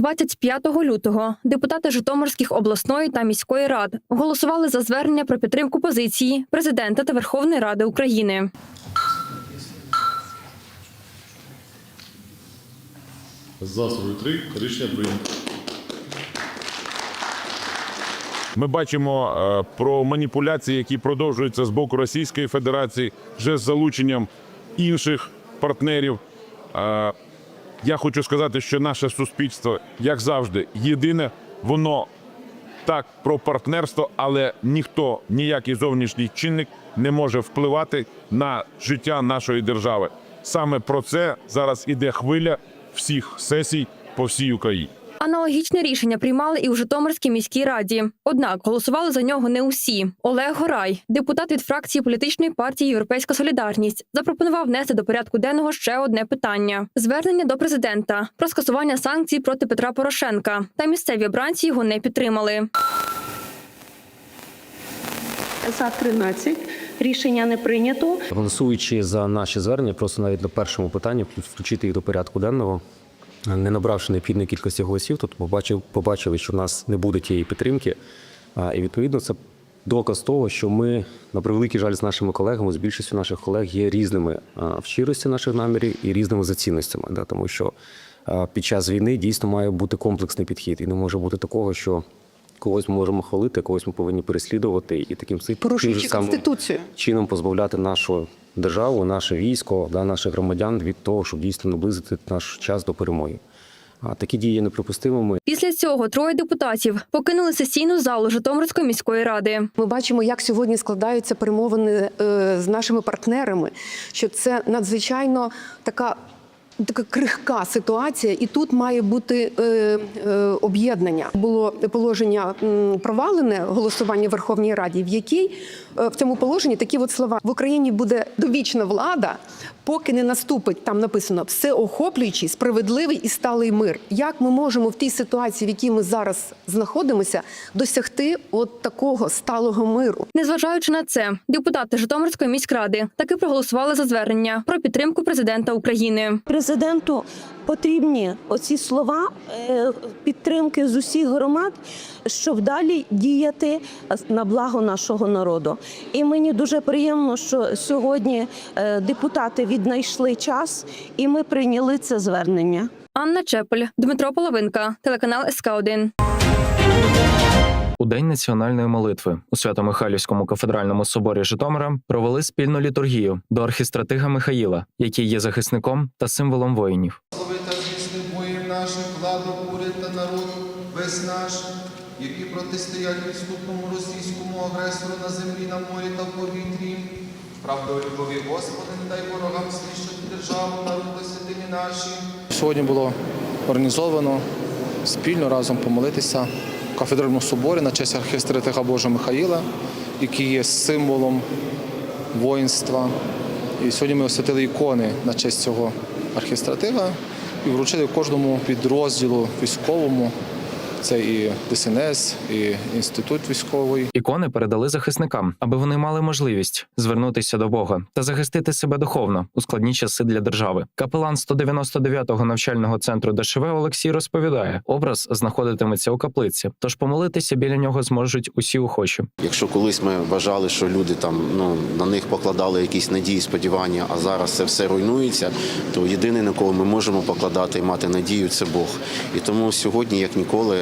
25 лютого депутати Житомирських обласної та міської рад голосували за звернення про підтримку позиції президента та Верховної Ради України. За 43 рішення прийнято. Ми бачимо е, про маніпуляції, які продовжуються з боку Російської Федерації, вже з залученням інших партнерів. Я хочу сказати, що наше суспільство, як завжди, єдине, воно так про партнерство, але ніхто, ніякий зовнішній чинник не може впливати на життя нашої держави. Саме про це зараз іде хвиля всіх сесій по всій Україні. Аналогічне рішення приймали і у Житомирській міській раді. Однак голосували за нього не усі. Олег Горай, депутат від фракції політичної партії Європейська Солідарність, запропонував внести до порядку денного ще одне питання: звернення до президента про скасування санкцій проти Петра Порошенка. Та місцеві обранці його не підтримали. За 13. Рішення не прийнято. Голосуючи за наші звернення, просто навіть на першому питанні включити їх до порядку денного, не набравши необхідної кількості голосів, тобто побачив, побачили, що в нас не буде тієї підтримки. І відповідно це доказ того, що ми, на превеликий жаль, з нашими колегами, з більшістю наших колег є різними в щирості наших намірів і різними за цінностями. Тому що під час війни дійсно має бути комплексний підхід, і не може бути такого, що. Когось ми можемо хвалити, когось ми повинні переслідувати і таким Порушуючи конституцію. чином позбавляти нашу державу, наше військо, да, наших громадян від того, щоб дійсно наблизити наш час до перемоги. А такі дії є неприпустимими. Після цього троє депутатів покинули сесійну залу Житомирської міської ради. Ми бачимо, як сьогодні складаються перемовини е, з нашими партнерами. Що це надзвичайно така. Така крихка ситуація, і тут має бути е, е, об'єднання. Було положення провалене голосування в Верховній Раді, в якій е, в цьому положенні такі от слова в Україні буде довічна влада, поки не наступить там написано всеохоплюючий, справедливий і сталий мир. Як ми можемо в тій ситуації, в якій ми зараз знаходимося, досягти от такого сталого миру? Незважаючи на це, депутати Житомирської міськради таки проголосували за звернення про підтримку президента України. Президенту потрібні оці слова е, підтримки з усіх громад, щоб далі діяти на благо нашого народу. І мені дуже приємно, що сьогодні е, депутати віднайшли час, і ми прийняли це звернення. Анна Чепель, Дмитро Половинка, телеканал СК 1 У день національної молитви у Свято-Михайлівському кафедральному соборі Житомира провели спільну літургію до архістратига Михаїла, який є захисником та символом воїнів. Благослови та зміцни воїн наших, владу, уряд та народ весь наш, які протистоять відступному російському агресору на землі, на морі та в повітрі. Правдою любові Господи, не дай ворогам знищити державу, народ та святині наші. Сьогодні було організовано спільно разом помолитися в кафедральному соборі на честь архістратига Божого Михаїла, який є символом воїнства. І сьогодні ми освятили ікони на честь цього архістратига і вручили кожному підрозділу військовому. Це і ДСНС, і інститут військовий, Ікони передали захисникам, аби вони мали можливість звернутися до Бога та захистити себе духовно у складні часи для держави. Капелан 199-го навчального центру ДШВ Олексій розповідає, образ знаходитиметься у каплиці, тож помолитися біля нього зможуть усі охочі. Якщо колись ми вважали, що люди там ну на них покладали якісь надії, сподівання, а зараз це все руйнується, то єдине на кого ми можемо покладати і мати надію, це Бог. І тому сьогодні, як ніколи,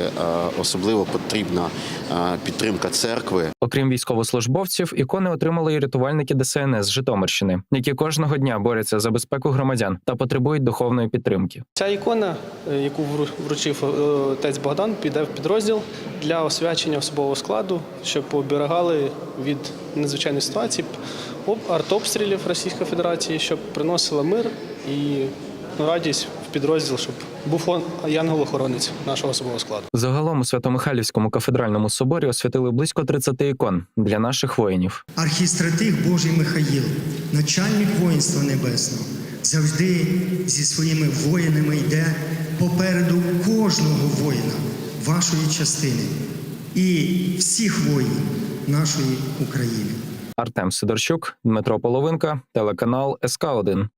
особливо потрібна е, підтримка церкви. Окрім військовослужбовців, ікони отримали і рятувальники ДСНС з Житомирщини, які кожного дня борються за безпеку громадян та потребують духовної підтримки. Ця ікона, е, яку вру- вручив е, отець Богдан, піде в підрозділ для освячення особового складу, щоб оберігали від надзвичайних ситуацій, об- артобстрілів Російської Федерації, щоб приносила мир і ну, радість в підрозділ, щоб був он- янгол-охоронець нашого особового складу. Загалом у Свято-Михайлівському кафедральному соборі освятили близько 30 ікон для наших воїнів. Архістратиг Божий Михаїл, начальник воїнства небесного, завжди зі своїми воїнами йде попереду кожного воїна вашої частини і всіх воїнів нашої України. Артем Сидорчук, Дмитро Половинка, телеканал СК 1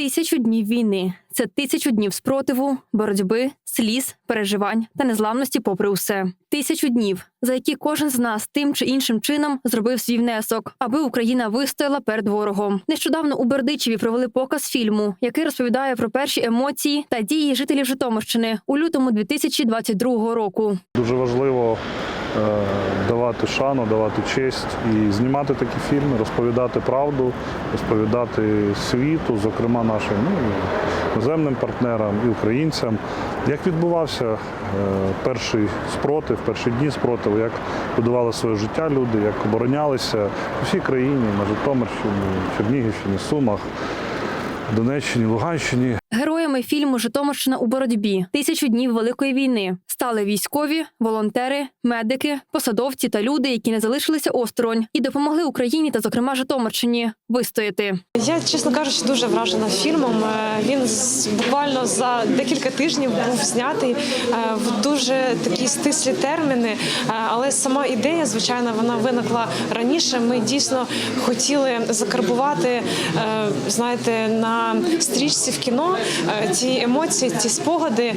Тисячу днів війни це тисячу днів спротиву, боротьби, сліз, переживань та незламності попри усе. Тисячу днів, за які кожен з нас тим чи іншим чином зробив свій внесок, аби Україна вистояла перед ворогом. Нещодавно у Бердичеві провели показ фільму, який розповідає про перші емоції та дії жителів Житомирщини у лютому 2022 року. Дуже важливо давати шану, давати честь і знімати такі фільми, розповідати правду, розповідати світу, зокрема нашим ну, іноземним партнерам і українцям, як відбувався е, перший спротив, перші дні спротиву, як будували своє життя люди, як оборонялися у всій країні, на Житомирщині, Чернігівщині, Сумах, Донеччині, Луганщині. Героями фільму Житомирщина у боротьбі. Тисячу днів великої війни стали військові, волонтери, медики, посадовці та люди, які не залишилися осторонь і допомогли Україні та, зокрема, Житомирщині вистояти. Я, чесно кажучи, дуже вражена фільмом. Е, Він буквально за декілька тижнів був знятий е, в дуже такі стислі терміни. Е, Але сама ідея, звичайно, вона виникла раніше. Ми дійсно хотіли закарбувати, знаєте, на стрічці в кіно ті емоції, ті спогади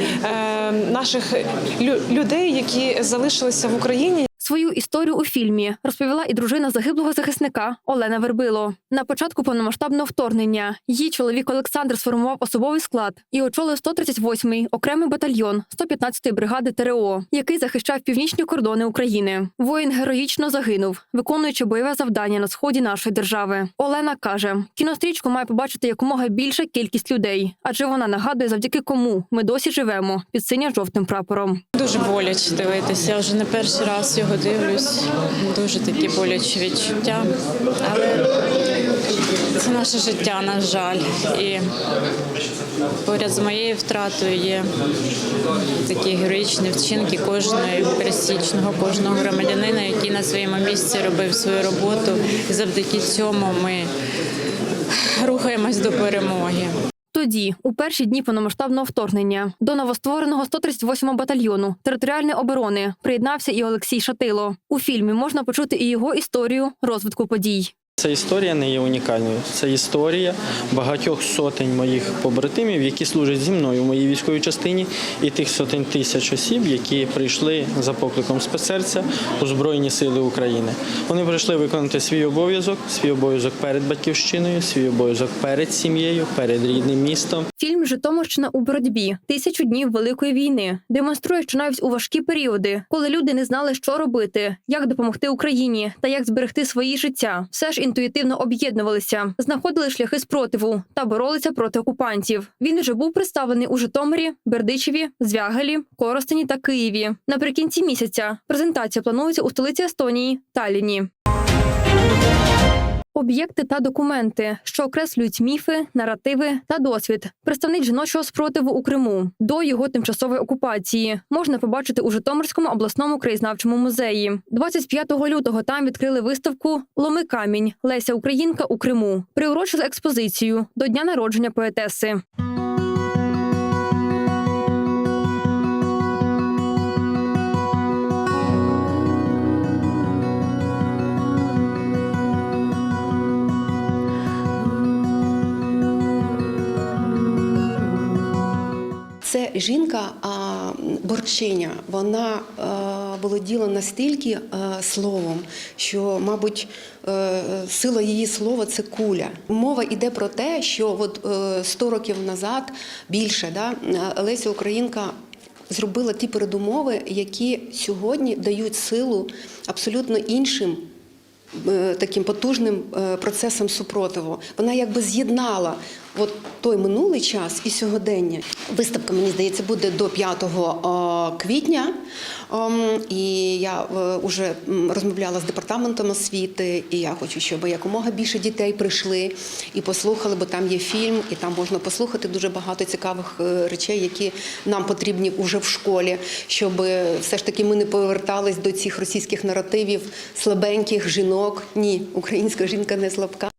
наших людей, які залишилися в Україні. Свою історію у фільмі розповіла і дружина загиблого захисника Олена Вербило. На початку повномасштабного вторгнення її чоловік Олександр сформував особовий склад і очолив 138-й окремий батальйон 115-ї бригади ТРО, який захищав північні кордони України. Воїн героїчно загинув, виконуючи бойове завдання на сході нашої держави. Олена каже: кінострічку має побачити якомога більша кількість людей, адже вона нагадує, завдяки кому ми досі живемо під синьо-жовтим прапором. Дуже боляче дивитися. Я вже не перший раз його дивлюсь. Дуже такі болячі відчуття. Але це наше життя, на жаль. І поряд з моєю втратою є такі героїчні вчинки кожного пересічного, кожного громадянина, який на своєму місці робив свою роботу. І завдяки цьому ми рухаємось до перемоги. Тоді, у перші дні повномасштабного вторгнення, до новоствореного 138-го батальйону територіальної оборони приєднався і Олексій Шатило. У фільмі можна почути і його історію розвитку подій. Ця історія не є унікальною. Це історія багатьох сотень моїх побратимів, які служать зі мною в моїй військовій частині, і тих сотень тисяч осіб, які прийшли за покликом спецсерця у Збройні Сили України. Вони прийшли виконати свій обов'язок, свій обов'язок перед батьківщиною, свій обов'язок перед сім'єю, перед рідним містом. Фільм Житомирщина у боротьбі тисячу днів великої війни демонструє, що навіть у важкі періоди, коли люди не знали, що робити, як допомогти Україні та як зберегти свої життя, все ж інтуїтивно об'єднувалися, знаходили шляхи спротиву та боролися проти окупантів. Він вже був представлений у Житомирі, Бердичеві, Звягелі, Коростені та Києві. Наприкінці місяця презентація планується у столиці Естонії Талліні. Об'єкти та документи, що окреслюють міфи, наративи та досвід, представник жіночого спротиву у Криму. До його тимчасової окупації, можна побачити у Житомирському обласному краєзнавчому музеї. 25 лютого там відкрили виставку Ломи камінь. Леся Українка у Криму, приурочили експозицію до дня народження поетеси. Жінка борчиня. Вона е, володіла настільки е, словом, що, мабуть, е, сила її слова це куля. Мова йде про те, що от е, 100 років назад більше да, Леся Українка. Зробила ті передумови, які сьогодні дають силу абсолютно іншим таким потужним процесом супротиву. Вона якби з'єднала от той минулий час і сьогодення. Виставка, мені здається, буде до 5 квітня. Ем, І я вже розмовляла з департаментом освіти, і я хочу, щоб якомога більше дітей прийшли і послухали, бо там є фільм, і там можна послухати дуже багато цікавих е, речей, які нам потрібні уже в школі, щоб е, все ж таки ми не повертались до цих російських наративів слабеньких жінок. Ні, українська жінка не слабка.